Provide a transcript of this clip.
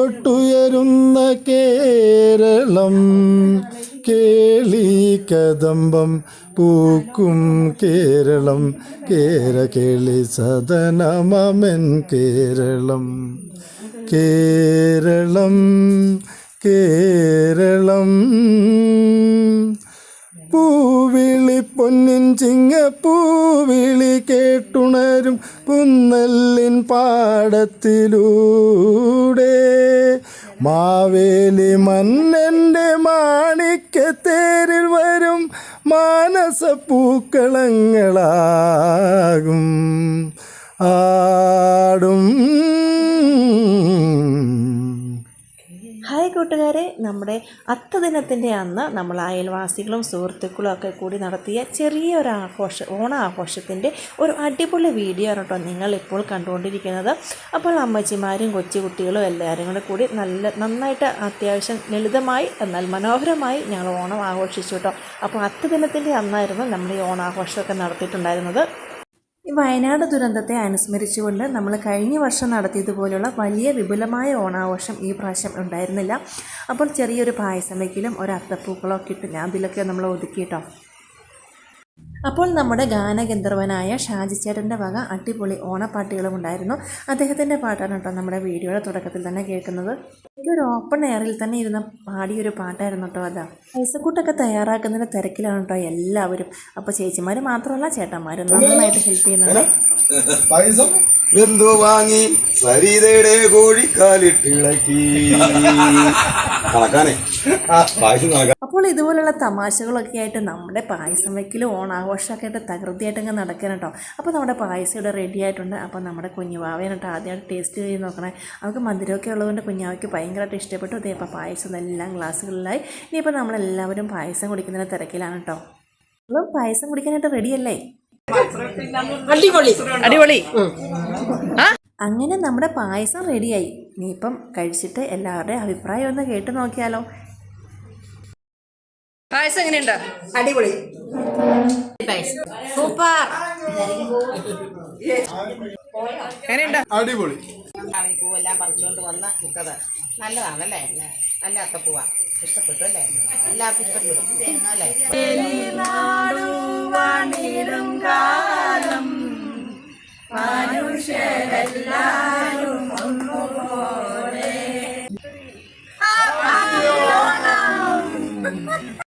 കേളികൊട്ടുയരുന്ന കേരളം കേളി കദംബം പൂക്കും കേരളം കേര കേളി സദനമമൻ കേരളം. കേരളം കേരളം. പൂവിളി പൊന്നിൻ ചിങ്ങ പൂവിളി കേട്ടുണരും പുന്നല്ലിൻ പാടത്തിലൂടെ മാവേലി മന്നന്റെ മാണിക്കത്തേരിൽ വരും മാനസപ്പൂക്കളങ്ങളാകും ആടും കൂട്ടുകാരെ നമ്മുടെ അത്തദിനത്തിന്റെ അന്ന് നമ്മൾ അയൽവാസികളും സുഹൃത്തുക്കളും ഒക്കെ കൂടി നടത്തിയ ചെറിയൊരു ആഘോഷ ഓണ ആഘോഷത്തിന്റെ ഒരു അടിപൊളി വീഡിയോ ആണ് കേട്ടോ നിങ്ങളിപ്പോൾ കണ്ടുകൊണ്ടിരിക്കുന്നത്. അപ്പോൾ അമ്മച്ചിമാരും കൊച്ചുകുട്ടികളും എല്ലാവരും കൂടെ കൂടി നല്ല നന്നായിട്ട് അത്യാവശ്യം ലളിതമായി എന്നാൽ മനോഹരമായി ഞങ്ങൾ ഓണം ആഘോഷിച്ചു കേട്ടോ. അപ്പോൾ അത്തദിനത്തിന്റെ അന്നായിരുന്നു നമ്മൾ ഈ ഓണാഘോഷമൊക്കെ നടത്തിയിട്ടുണ്ടായിരുന്നത്. ഈ വയനാട് ദുരന്തത്തെ അനുസ്മരിച്ചുകൊണ്ട് നമ്മൾ കഴിഞ്ഞ വർഷം നടത്തിയതുപോലുള്ള വലിയ വിപുലമായ ഓണാഘോഷം ഈ പ്രാവശ്യം ഉണ്ടായിരുന്നില്ല. അപ്പോൾ ചെറിയൊരു പായസം ഒരു അത്തപ്പൂക്കളോ ഞാൻ അതിലൊക്കെ നമ്മൾ ഒതുക്കിയിട്ടോ? അപ്പോൾ നമ്മുടെ ഗാനഗന്ധർവനായ ഷാജി ചേട്ടന്റെ വക അടിപൊളി ഓണപ്പാട്ടുകളും ഉണ്ടായിരുന്നു. അദ്ദേഹത്തിന്റെ പാട്ടാണ് കേട്ടോ നമ്മുടെ വീഡിയോയുടെ തുടക്കത്തിൽ തന്നെ കേൾക്കുന്നത്. ഒരു ഓപ്പൺ എയറിൽ തന്നെ ഇരുന്ന് പാടിയൊരു പാട്ടായിരുന്നു കേട്ടോ അതാ. പൈസക്കൂട്ടൊക്കെ തയ്യാറാക്കുന്നതിന്റെ തിരക്കിലാണ് കേട്ടോ എല്ലാവരും. അപ്പോൾ ചേച്ചിമാർ മാത്രമല്ല ചേട്ടന്മാരും നന്നായിട്ട് ഹെൽപ്പ് ചെയ്യുന്നുണ്ട്. ബന്ധു വാങ്ങി? സരിതയുടെ കോഴിക്കാലിട്ടിളക്കി. കണക്കാനേ. പായസം അപ്പോൾ ഇതുപോലുള്ള തമാശകളൊക്കെ ആയിട്ട് നമ്മുടെ പായസം വയ്ക്കലും ഓണാഘോഷമൊക്കെ ആയിട്ട് തകൃതിയായിട്ടങ്ങ് നടക്കണം കേട്ടോ. അപ്പോൾ നമ്മുടെ പായസം ഇവിടെ റെഡി ആയിട്ടുണ്ട്. അപ്പോൾ നമ്മുടെ കുഞ്ഞുവാവേനെ കേട്ടോ ആദ്യമായിട്ട് ടേസ്റ്റ് ചെയ്ത് നോക്കണേ. അവർക്ക് മധുരമൊക്കെ ഉള്ളതുകൊണ്ട് കുഞ്ഞാവയ്ക്ക് ഭയങ്കരമായിട്ട് ഇഷ്ടപ്പെട്ടു. അതേ അപ്പോൾ പായസം എല്ലാം ഗ്ലാസ്സുകളിലായി. ഇനിയിപ്പോൾ നമ്മളെല്ലാവരും പായസം കുടിക്കുന്നതിന് തിരക്കിലാണ് കേട്ടോ. അപ്പം പായസം കുടിക്കാനായിട്ട് റെഡിയല്ലേ അടിപൊളി. അങ്ങനെ നമ്മുടെ പായസം റെഡിയായി ഇനിയിപ്പം കഴിച്ചിട്ട് എല്ലാവരുടെയും അഭിപ്രായം ഒന്ന് കേട്ട് നോക്കിയാലോ. പായസം എങ്ങനെയുണ്ട്? അടിപൊളി. സൂപ്പർ. എങ്ങനെയുണ്ട്? അടിപൊളി. പൂവെല്ലാം പറിച്ചുകൊണ്ട് വന്ന് ഇട്ടത് നല്ലതാണല്ലേ? നല്ല അത്തപ്പൂവ ഇഷ്ടപ്പെട്ടു അല്ലേ? എല്ലാവർക്കും ഇഷ്ടപ്പെട്ടു. അല്ലേ? മനുഷ്യരെല്ലാരും